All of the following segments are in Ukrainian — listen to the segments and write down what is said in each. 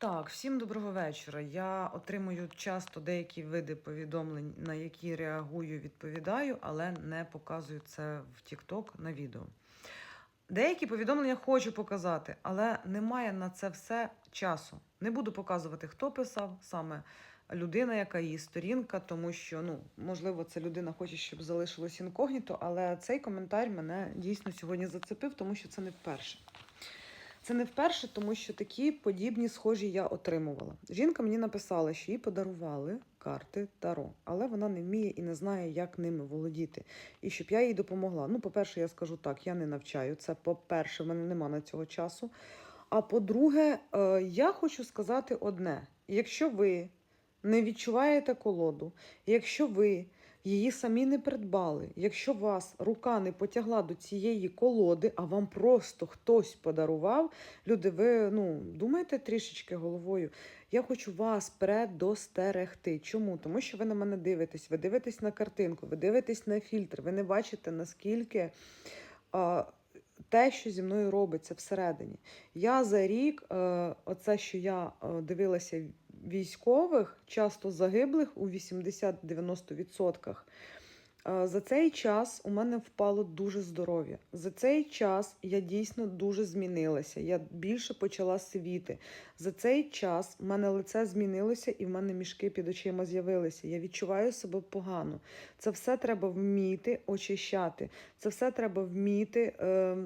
Так, всім доброго вечора. Я отримую часто деякі види повідомлень, на які реагую, відповідаю, але не показую це в TikTok на відео. Деякі повідомлення хочу показати, але немає на це все часу. Не буду показувати, хто писав саме людина, яка її сторінка, тому що ну можливо це людина хоче, щоб залишилось інкогніто, але цей коментар мене дійсно сьогодні зацепив, тому що це не вперше. Це не вперше, тому що такі подібні схожі я отримувала. Жінка мені написала, що їй подарували карти Таро, але вона не вміє і не знає, як ними володіти. І щоб я їй допомогла. Ну, по-перше, я скажу так: я не навчаю. Це по-перше, в мене нема на цього часу. А по-друге, е, я хочу сказати одне: якщо ви не відчуваєте колоду, якщо ви її самі не придбали, якщо вас рука не потягла до цієї колоди, а вам просто хтось подарував, люди, ви ну, думаєте трішечки головою. Я хочу вас предостерегти. Чому? Тому що ви на мене дивитесь, ви дивитесь на картинку, ви дивитесь на фільтр, ви не бачите, наскільки. А, те, що зі мною робиться всередині. Я за рік, е, оце, що я е, дивилася військових, часто загиблих у 80-90%. Е, За цей час у мене впало дуже здоров'я. За цей час я дійсно дуже змінилася. Я більше почала світи. За цей час в мене лице змінилося і в мене мішки під очима з'явилися. Я відчуваю себе погано. Це все треба вміти очищати. Це все треба вміти е,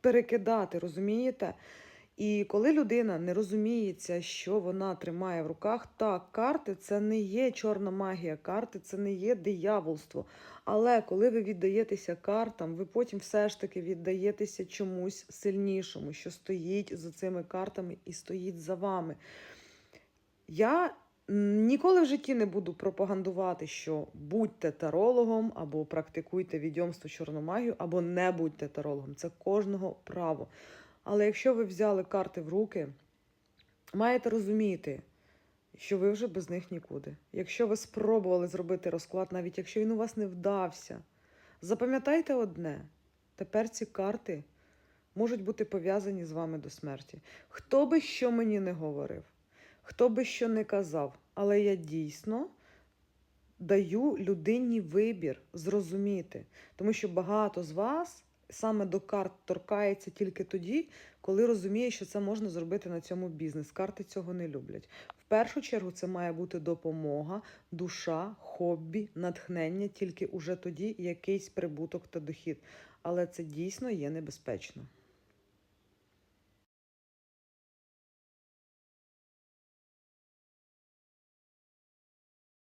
перекидати, розумієте? І коли людина не розуміється, що вона тримає в руках, так, карти це не є чорна магія, карти це не є дияволство. Але коли ви віддаєтеся картам, ви потім все ж таки віддаєтеся чомусь сильнішому, що стоїть за цими картами і стоїть за вами. Я ніколи в житті не буду пропагандувати, що будьте тарологом, або практикуйте відьомство чорну магію, або не будьте тарологом. Це кожного право. Але якщо ви взяли карти в руки, маєте розуміти, що ви вже без них нікуди. Якщо ви спробували зробити розклад, навіть якщо він у вас не вдався, запам'ятайте одне: тепер ці карти можуть бути пов'язані з вами до смерті. Хто би що мені не говорив, хто би що не казав, але я дійсно. Даю людині вибір зрозуміти, тому що багато з вас саме до карт торкається тільки тоді, коли розуміє, що це можна зробити на цьому бізнес. Карти цього не люблять. В першу чергу це має бути допомога, душа, хобі, натхнення, тільки уже тоді якийсь прибуток та дохід. Але це дійсно є небезпечно.